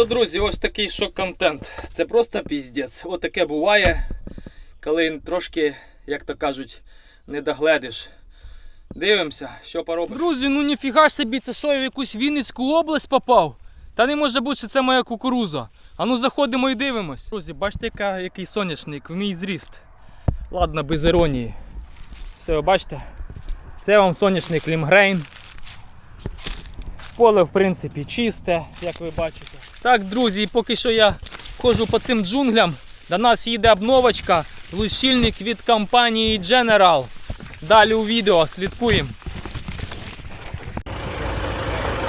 Що, друзі, ось такий шок-контент. Це просто піздець. Ось таке буває, коли трошки, як то кажуть, не догледиш. Дивимося, що поробиш. Друзі, ну ніфіга ж собі, це що я в якусь Вінницьку область попав? Та не може бути, що це моя кукуруза. А ну заходимо і дивимось. Друзі, бачите, яка, який соняшник в мій зріст. Ладно, без іронії. Все, бачите? Це вам соняшник Лімгрейн. Поле, в принципі, чисте, як ви бачите. Так, друзі, і поки що я ходжу по цим джунглям. До нас їде обновочка, лущильник від компанії General. Далі у відео слідкуємо.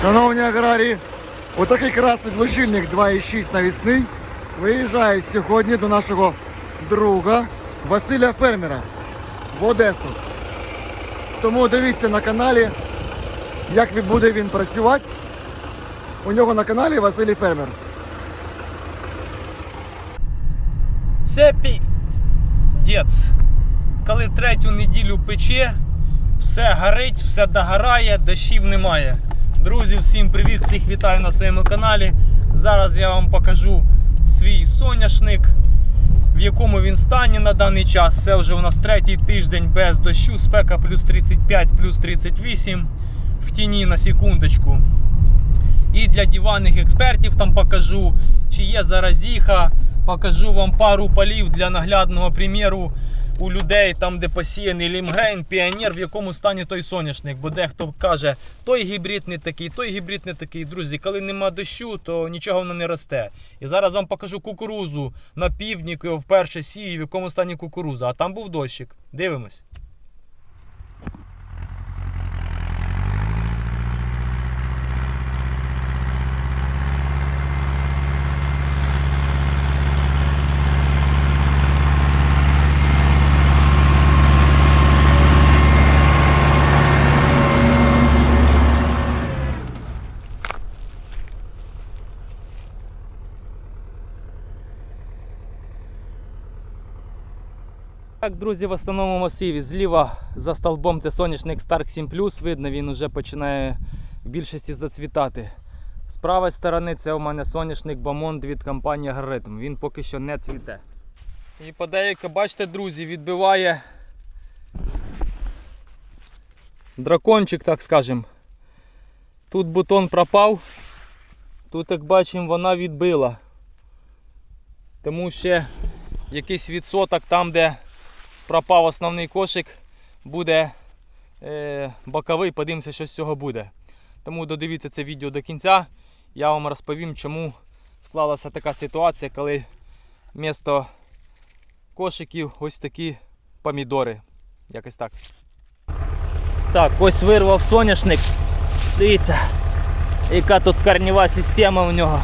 Шановні аграрії, отакий красний глушильник 2.6 навісний виїжджає сьогодні до нашого друга Василя Фермера в Одесу. Тому дивіться на каналі, як буде він працювати. У нього на каналі Василій Фермер. Це піздець. Коли третю неділю пече, все горить, все догорає, дощів немає. Друзі, всім привіт! Всіх вітаю на своєму каналі. Зараз я вам покажу свій соняшник, в якому він стані на даний час. Це вже у нас третій тиждень без дощу, спека плюс 35, плюс 38 в тіні на секундочку. І для диванних експертів там покажу, чи є заразіха. Покажу вам пару полів для наглядного приміру у людей, там, де посіяний лімгрейн, піонер, в якому стані той соняшник. Бо дехто каже, той гібрид не такий, той гібрид не такий. Друзі, коли нема дощу, то нічого воно не росте. І зараз вам покажу кукурузу на півдні, вперше сію, в якому стані кукуруза. А там був дощик. Дивимось. Так, друзі, в основному масиві. Зліва за столбом це соняшник Stark 7 Видно, він вже починає в більшості зацвітати. З правої сторони це у мене соняшник Бамонд від компанії Агроритм. Він поки що не цвіте. І подеяке, бачите, друзі, відбиває дракончик, так скажем. Тут бутон пропав, тут, як бачимо, вона відбила. Тому ще якийсь відсоток там, де пропав основний кошик, буде е, боковий, подивимося, що з цього буде. Тому додивіться це відео до кінця. Я вам розповім, чому склалася така ситуація, коли вмісто кошиків ось такі помідори. Якось так. Так, ось вирвав соняшник. Дивіться, яка тут корнева система у нього.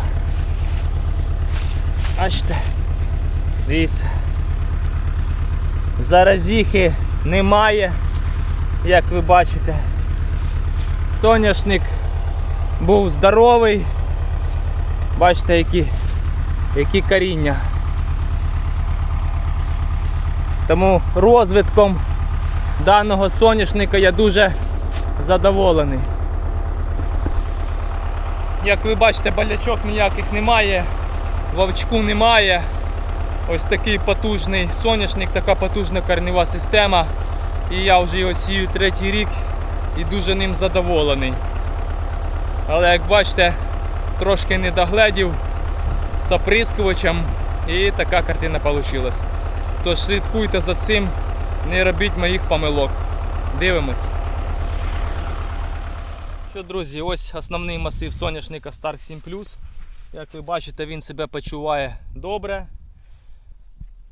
Бачите? Дивіться. Заразіхи немає, як ви бачите. Соняшник був здоровий. Бачите, які, які коріння. Тому розвитком даного соняшника я дуже задоволений. Як ви бачите, болячок ніяких немає, вовчку немає. Ось такий потужний соняшник, така потужна корнева система. І я вже його сію третій рік і дуже ним задоволений. Але як бачите, трошки не догледів з оприскувачем і така картина вийшла. Тож слідкуйте за цим, не робіть моїх помилок. Дивимось. Що, друзі, ось основний масив соняшника Stark 7 Як ви бачите, він себе почуває добре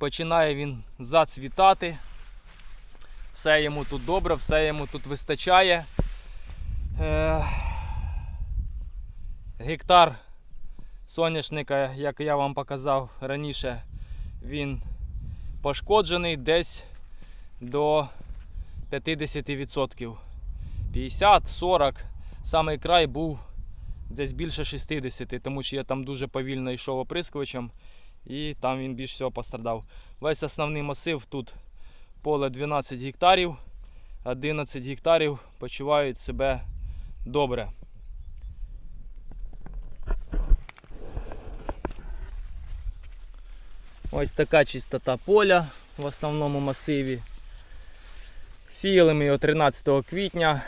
починає він зацвітати. Все йому тут добре, все йому тут вистачає. Е, Гектар соняшника, як я вам показав раніше, він пошкоджений десь до 50%. 50-40. Самий край був десь більше 60, тому що я там дуже повільно йшов оприскувачем і там він більш всього пострадав. Весь основний масив тут поле 12 гектарів, 11 гектарів почувають себе добре. Ось така чистота поля в основному масиві. Сіяли ми його 13 квітня.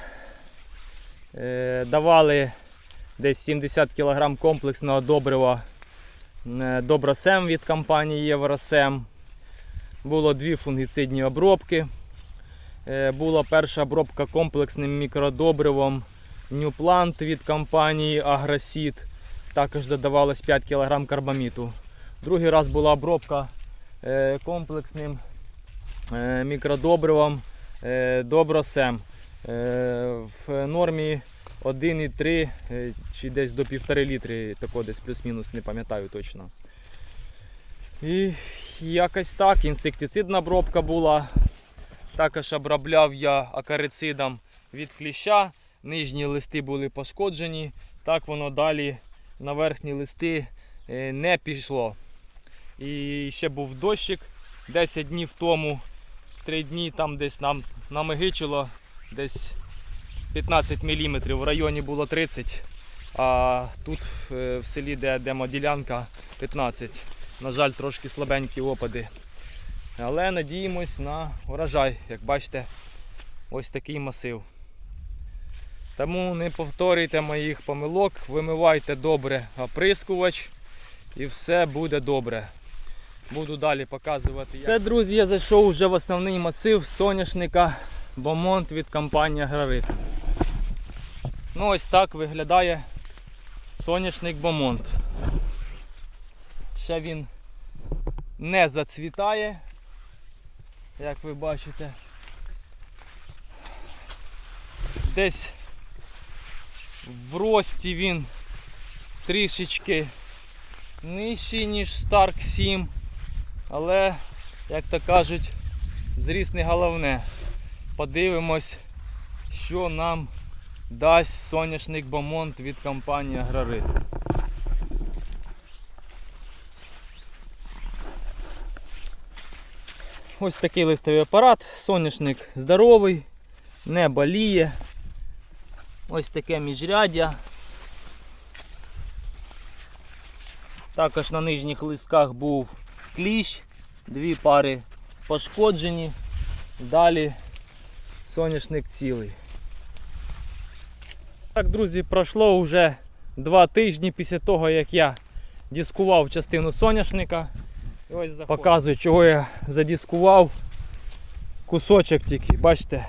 Е, Давали десь 70 кг комплексного добрива Добросем від компанії Євросем. Було дві фунгіцидні обробки. Е, Була перша обробка комплексним мікродобривом Newplant від компанії Агросід. Також додавалось 5 кг карбаміту. Другий раз була обробка е, комплексним е, мікродобривом е, Добросем. Е, В нормі 1,3 е, чи десь до 1,5 літри, тако десь плюс-мінус, не пам'ятаю точно. І якось так, інсектицидна обробка була. Також обробляв я акарицидом від кліща. Нижні листи були пошкоджені. Так воно далі на верхні листи е, не пішло. І ще був дощик 10 днів тому, 3 дні там десь нам намигичило десь 15 мм, в районі було 30, а тут е, в селі, де демоділянка, 15. На жаль, трошки слабенькі опади. Але надіємось на урожай. Як бачите, ось такий масив. Тому не повторюйте моїх помилок, вимивайте добре оприскувач і все буде добре. Буду далі показувати. Як... Це, друзі, я зайшов вже в основний масив соняшника Бомонт від компанії Аграрит. Ну ось так виглядає соняшник Бомонт. Ще він не зацвітає, як ви бачите. Десь в рості він трішечки нижчий, ніж Stark 7, але, як то кажуть, зріст не головне. Подивимось, що нам дасть соняшник Бомонт від компанії Аграрит. Ось такий листовий апарат, соняшник здоровий, не боліє. Ось таке міжряддя. Також на нижніх листках був кліщ, дві пари пошкоджені. Далі соняшник цілий. Так, друзі, пройшло вже два тижні після того, як я дискував частину соняшника. І ось показую, чого я задіскував. Кусочок тільки, бачите,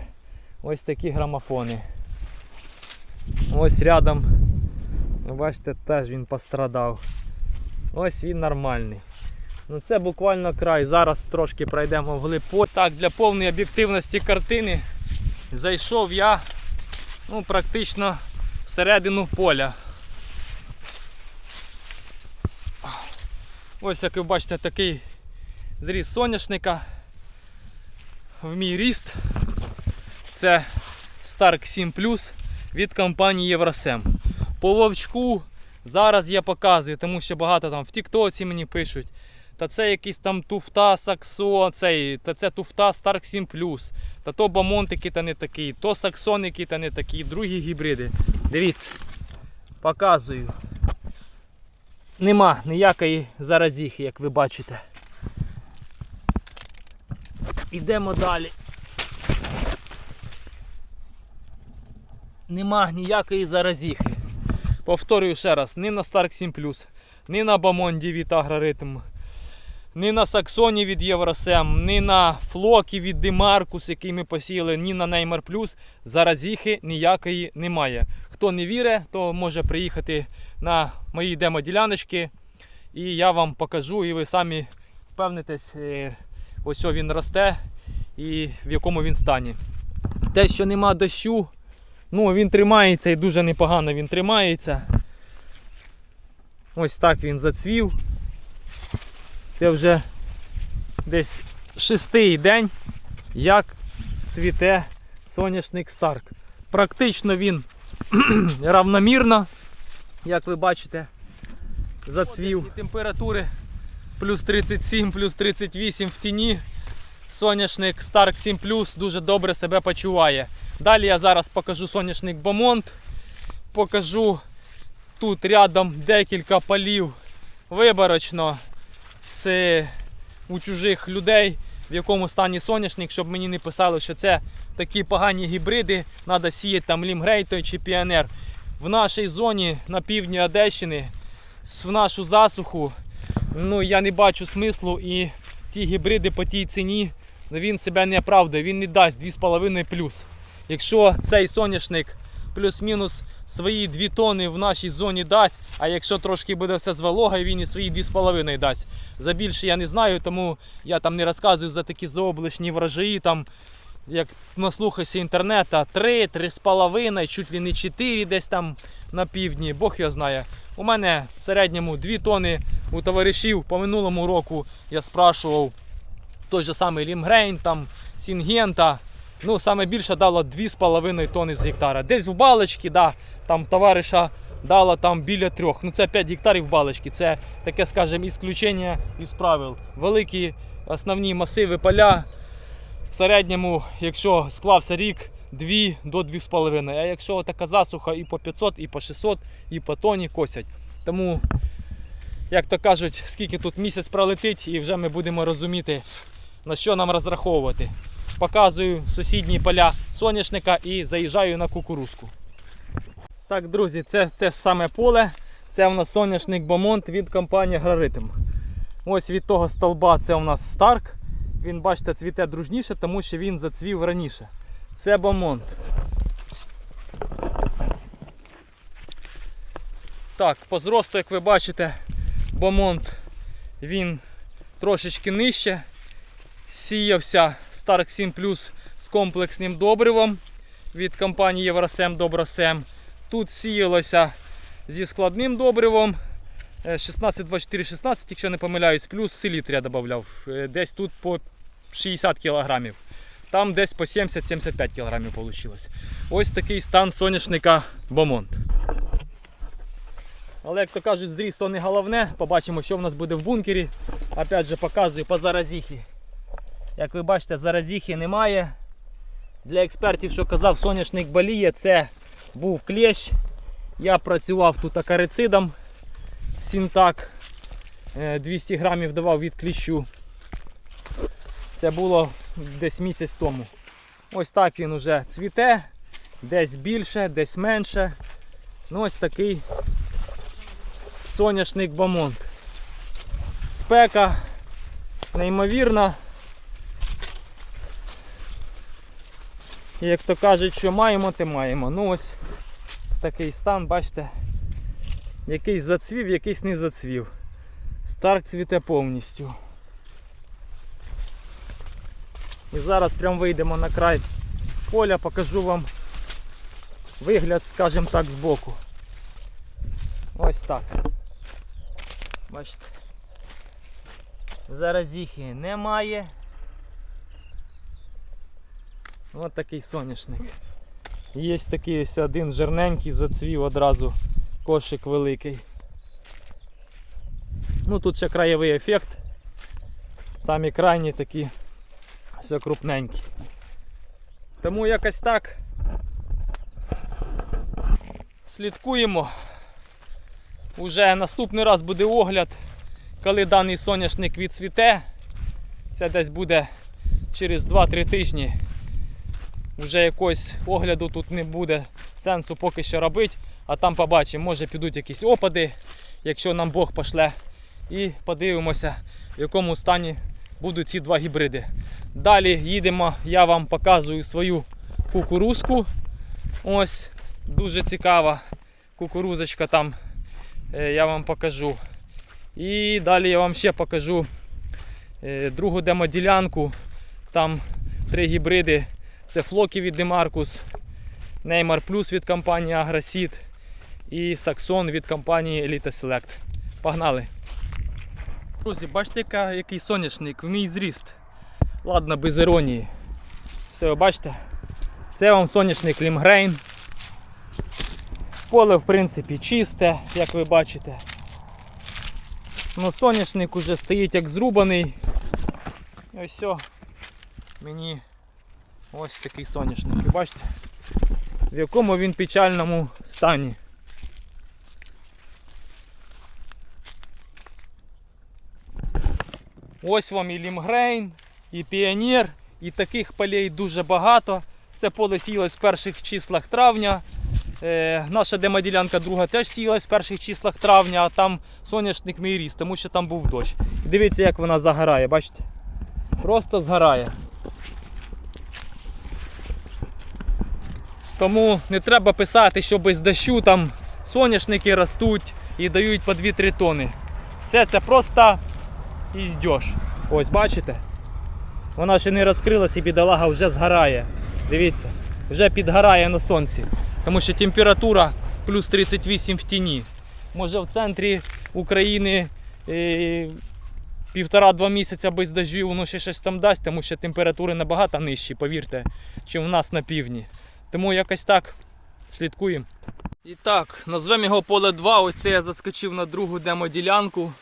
ось такі грамофони. Ось рядом, бачите, теж він пострадав. Ось він нормальний. Ну це буквально край. Зараз трошки пройдемо вглиб. Так, для повної об'єктивності картини зайшов я ну, практично всередину поля. Ось як ви бачите такий зріз соняшника в мій ріст. Це Stark 7 Plus від компанії Євросем. По вовчку зараз я показую, тому що багато там в Тіктоці мені пишуть. Та це якийсь там туфта Саксон, цей, та це туфта Stark 7 Plus, та то бамонтики та не такі, то саксоники та не такі, другі гібриди. Дивіться, показую. Нема ніякої заразіхи, як ви бачите. Йдемо далі. Нема ніякої заразіхи. Повторюю ще раз, ні на Stark 7 ні на Бамонді від Агроритм, ні на Саксоні від Євросем, ні на Флокі від Демаркус, який ми посіяли, ні на Неймар Плюс заразіхи ніякої немає. Хто не вірить, то може приїхати на мої демоділяночки і я вам покажу, і ви самі впевнитесь, е, ось він росте і в якому він стані. Те, що нема дощу, ну він тримається і дуже непогано він тримається. Ось так він зацвів. Це вже десь шестий день, як цвіте соняшник Старк. Практично він равномірно, як ви бачите, зацвів. Температури плюс 37, плюс 38 в тіні. Соняшник Stark 7 дуже добре себе почуває. Далі я зараз покажу соняшник Бомонт. Покажу тут рядом декілька полів виборочно з у чужих людей, в якому стані соняшник, щоб мені не писали, що це такі погані гібриди, треба сіяти там лімгрейтой чи піонер. В нашій зоні на півдні Одещини, в нашу засуху, ну я не бачу смислу і ті гібриди по тій ціні, він себе не оправдує, він не дасть 2,5 плюс. Якщо цей соняшник плюс-мінус свої 2 тони в нашій зоні дасть, а якщо трошки буде все з вологою, він і свої 2,5 дасть. За більше я не знаю, тому я там не розказую за такі заоблачні врожаї, там, як наслухайся інтернета, 3, 3,5, чуть ли не 4 десь там на півдні, Бог його знає. У мене в середньому 2 тони у товаришів по минулому року я спрашував той же самий Лімгрейн, там Сінгента. Ну, саме більше дало 2,5 тонни з гектара. Десь в балочці, да, там товариша дало там біля трьох. Ну це 5 гектарів в балочці. Це таке, скажімо, ісключення із правил. Великі основні масиви поля. В середньому, якщо склався рік, 2 до 2,5. А якщо така засуха і по 500, і по 600, і по тоні косять. Тому, як то кажуть, скільки тут місяць пролетить, і вже ми будемо розуміти, на що нам розраховувати. Показую сусідні поля соняшника і заїжджаю на кукурузку. Так, друзі, це те ж саме поле. Це у нас соняшник Бомонт від компанії Агроритм. Ось від того столба це у нас Старк. Він, бачите, цвіте дружніше, тому що він зацвів раніше. Це Бомонт. Так, по зросту, як ви бачите, Бомонт він трошечки нижче. Сіявся Stark 7 Plus з комплексним добривом від компанії Євросем Добросем. Тут сіялося зі складним добривом. е, 16, 24, 16, якщо не помиляюсь, плюс селітр я додавав. Е, Десь тут по 60 кг. Там десь по 70-75 кг вийшло. Ось такий стан соняшника Бомонт. Але як то кажуть, зріст то не головне. Побачимо, що в нас буде в бункері. Опять же показую по заразіхі. Як ви бачите, заразіхи немає. Для експертів, що казав, соняшник боліє, це був клещ. Я працював тут акарицидом. Сінтак. Е, 200 грамів давав від кліщу. Це було десь місяць тому. Ось так він уже цвіте. Десь більше, десь менше. Ну ось такий соняшник бамонт. Спека неймовірна. І Як то кажуть, що маємо, те маємо. Ну ось такий стан, бачите, якийсь зацвів, якийсь не зацвів. Старк цвіте повністю. І зараз прям вийдемо на край поля, покажу вам вигляд, скажімо так, збоку. Ось так. Бачите. Заразіхи немає. Ось такий соняшник. Є такий ось один жирненький, зацвів одразу кошик великий. Ну тут ще краєвий ефект. Самі крайні такі все крупненькі. Тому якось так. Слідкуємо. Уже наступний раз буде огляд, коли даний соняшник відцвіте. Це десь буде через 2-3 тижні. Вже якогось огляду тут не буде сенсу поки що робити, а там побачимо, може підуть якісь опади, якщо нам Бог пошле. І подивимося, в якому стані будуть ці два гібриди. Далі їдемо, я вам показую свою кукурузку. Ось дуже цікава кукурузочка там. е, Я вам покажу. І далі я вам ще покажу е, другу демоділянку. Там три гібриди. Це флоки від Демаркус, Neymar Plus від компанії Агросід і Saxon від компанії Elite Select. Погнали! Друзі, бачите, який соняшник, в мій зріст. Ладно, без іронії. Все, ви бачите? Це вам соняшник Лімгрейн. Поле, в принципі, чисте, як ви бачите. Ну, соняшник уже стоїть як зрубаний. Ось все. Мені ось такий соняшник. Ви бачите? В якому він печальному стані. Ось вам і Лімгрейн, і Піонер, і таких полей дуже багато. Це поле сіялось в перших числах травня. Е, наша демоділянка друга теж сіялась в перших числах травня, а там соняшник мій ріс, тому що там був дощ. Дивіться, як вона загорає, бачите? Просто згорає. Тому не треба писати, що без дощу там соняшники ростуть і дають по 2-3 тони. Все це просто іздьош. Ось бачите? Вона ще не розкрилася і бідолага вже згорає. Дивіться, вже підгорає на сонці. Тому що температура плюс 38 в тіні. Може в центрі України е, півтора-два місяця без дождю воно ще щось там дасть, тому що температури набагато нижчі, повірте, чим в нас на півдні. Тому якось так слідкуємо. І так, назвемо його поле 2. Ось я заскочив на другу демоділянку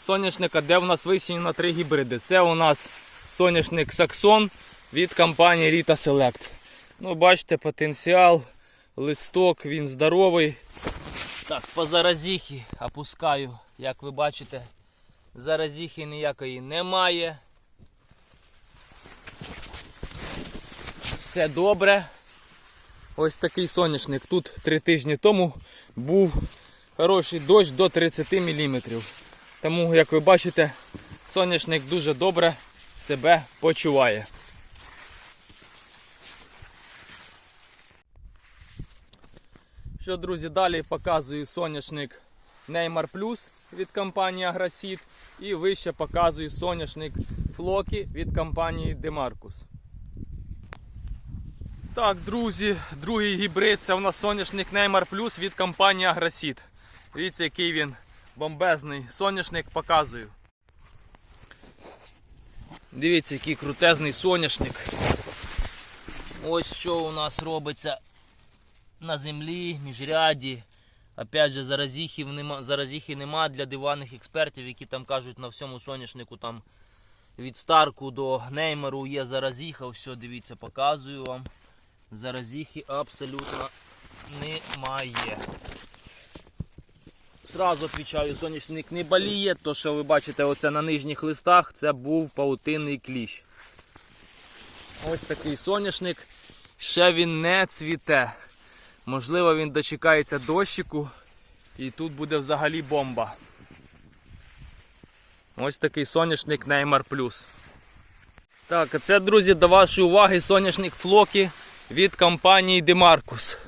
соняшника, де в нас висіяно три гібриди. Це у нас соняшник Саксон від компанії Rita Select. Ну, бачите, потенціал, листок, він здоровий. Так, по заразіхі опускаю, як ви бачите, заразіхи ніякої немає. Все добре. Ось такий соняшник. Тут три тижні тому був хороший дощ до 30 мм. Тому, як ви бачите, соняшник дуже добре себе почуває. Що, друзі, далі показую соняшник Neymar Plus від компанії Agraseed і вище показую соняшник Floki від компанії Demarcus. Так, друзі, другий гібрид це у нас соняшник Neymar Plus від компанії Agraseed. Дивіться, який він бомбезний соняшник показую. Дивіться, який крутезний соняшник. Ось що у нас робиться на землі, міжряді. Опять же, заразіхів нема, заразіхи нема для диванних експертів, які там кажуть на всьому соняшнику там від старку до неймеру є заразіха. Все, дивіться, показую вам. Заразіхи абсолютно немає. Сразу відповідаю, соняшник не боліє, то що ви бачите оце на нижніх листах, це був паутинний кліщ. Ось такий соняшник. Ще він не цвіте. Можливо, він дочекається дощику і тут буде взагалі бомба. Ось такий соняшник Neymar Plus. Так, а це, друзі, до вашої уваги соняшник Флокі від компанії Demarcus.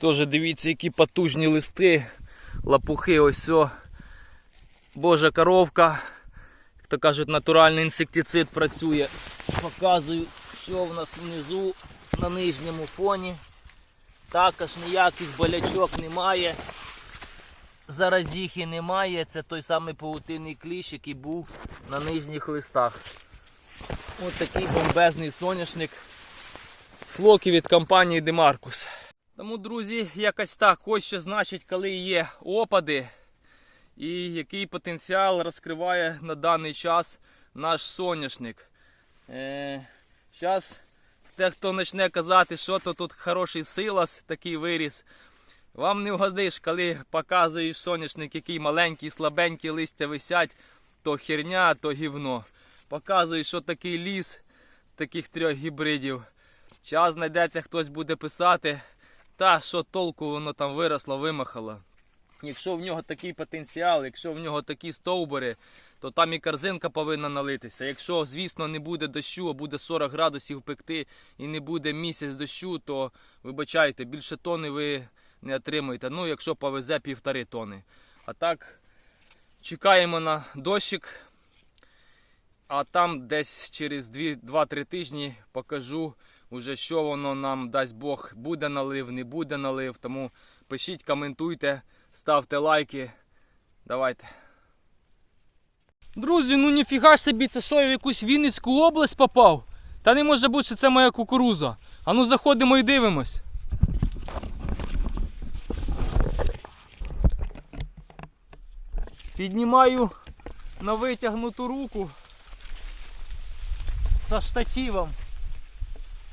Теж дивіться, які потужні листи, лапухи, ось о. Божа коровка. Як то кажуть, натуральний інсектицид працює. Показую, що в нас внизу на нижньому фоні. Також ніяких болячок немає. Заразіхи немає. Це той самий паутинний кліщ, який був на нижніх листах. Ось такий бомбезний соняшник. Флоки від компанії Demarcus. Тому, друзі, якось так. Ось що значить, коли є опади і який потенціал розкриває на даний час наш соняшник. Е, Зараз хто почне казати, що то тут хороший силас, такий виріс. Вам не вгодиш, коли показуєш соняшник, який маленький, слабенький листя висять, то херня, то гівно. Показуєш, що такий ліс таких трьох гібридів. Час знайдеться, хтось буде писати, та що толку воно там виросло, вимахало. Якщо в нього такий потенціал, якщо в нього такі стовбури, то там і корзинка повинна налитися. Якщо, звісно, не буде дощу, а буде 40 градусів пекти і не буде місяць дощу, то вибачайте, більше тони ви не отримуєте. Ну, якщо повезе півтори тони. А так, чекаємо на дощик. А там десь через 2-3 тижні покажу, уже що воно нам дасть Бог, буде налив, не буде налив. Тому пишіть, коментуйте, ставте лайки. Давайте. Друзі, ну ніфіга ж собі, це що я в якусь Вінницьку область попав? Та не може бути, що це моя кукуруза. А ну заходимо і дивимось. Піднімаю на витягнуту руку со штативом.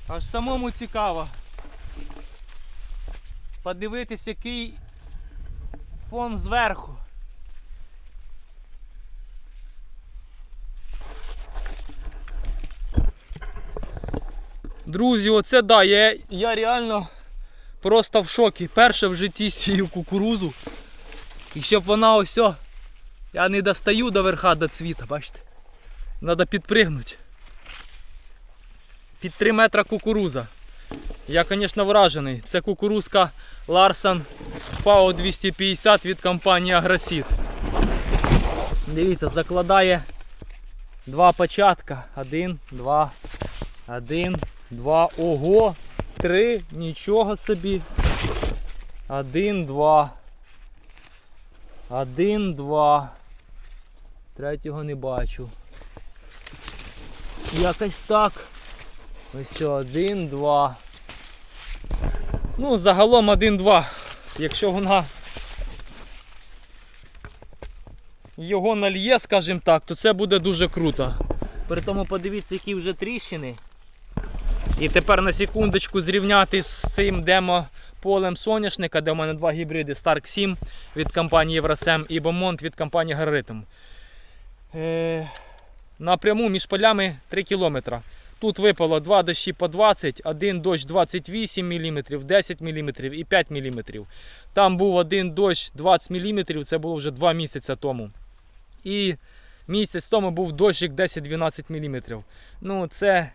Аж самому цікаво. Подивитись який фон зверху. Друзі, оце да, я я реально просто в шокі. Перше в житті сію кукурузу. І щоб вона ось, я не достаю до верха до цвіта, бачите? Треба підпригнути. Під 3 метра кукуруза. Я, звісно, вражений. Це кукурузка Larson FAO 250 від компанії Агросід. Дивіться, закладає два початка. Один, два, один, два. Ого! Три. Нічого собі. Один, два. Один, два. Третього не бачу. Якось так. Ось один, два. Ну, загалом один-два. Якщо вона його нальє, скажімо так, то це буде дуже круто. При тому подивіться, які вже тріщини. І тепер на секундочку зрівняти з цим демо полем соняшника, де в мене два гібриди Stark 7 від компанії Євросем і Beaumont від компанії Гарритм. Е, напряму між полями 3 кілометри. Тут випало два дощі по 20, один дощ 28 мм, 10 мм і 5 мм. Там був один дощ 20 мм, це було вже 2 місяці тому. І місяць тому був дощик 10-12 мм. Ну, це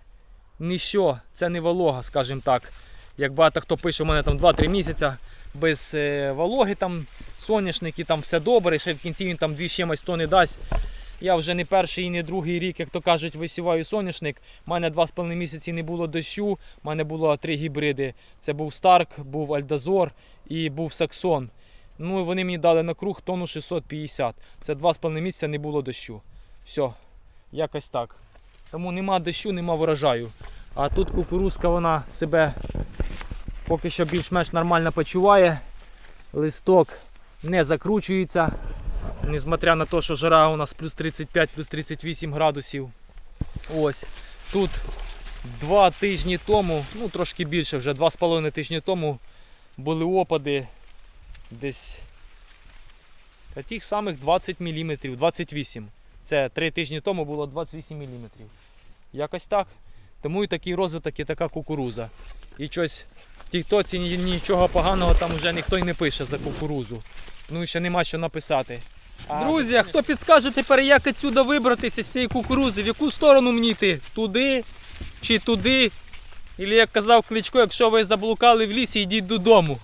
ніщо, це не волога, скажімо так. Як багато хто пише, у мене там 2-3 місяці без е, вологи, там соняшники, там все добре, ще в кінці він там 2 чимось то не дасть. Я вже не перший і не другий рік, як то кажуть, висіваю соняшник. У мене 2,5 місяці не було дощу. У мене було три гібриди. Це був Старк, був Альдазор і був Саксон. Ну і вони мені дали на круг тонну 650. Це 2,5 місяця не було дощу. Все, якось так. Тому нема дощу, нема врожаю. А тут кукурузка вона себе поки що більш-менш нормально почуває. Листок не закручується. Несмотря на те, що жара у нас плюс 35, плюс 38 градусів. Ось. Тут два тижні тому, ну трошки більше вже, два з половиною тижні тому були опади десь та тих самих 20 мм, 28 Це три тижні тому було 28 мм. Якось так. Тому і такий розвиток і така кукуруза. І щось в тіктоці нічого поганого там вже ніхто й не пише за кукурузу. Ну і ще нема що написати. Друзі, а хто підскаже тепер, як відсюди вибратися з цієї кукурузи, в яку сторону мені йти? Туди чи туди? Ілі як казав кличко, якщо ви заблукали в лісі, йдіть додому.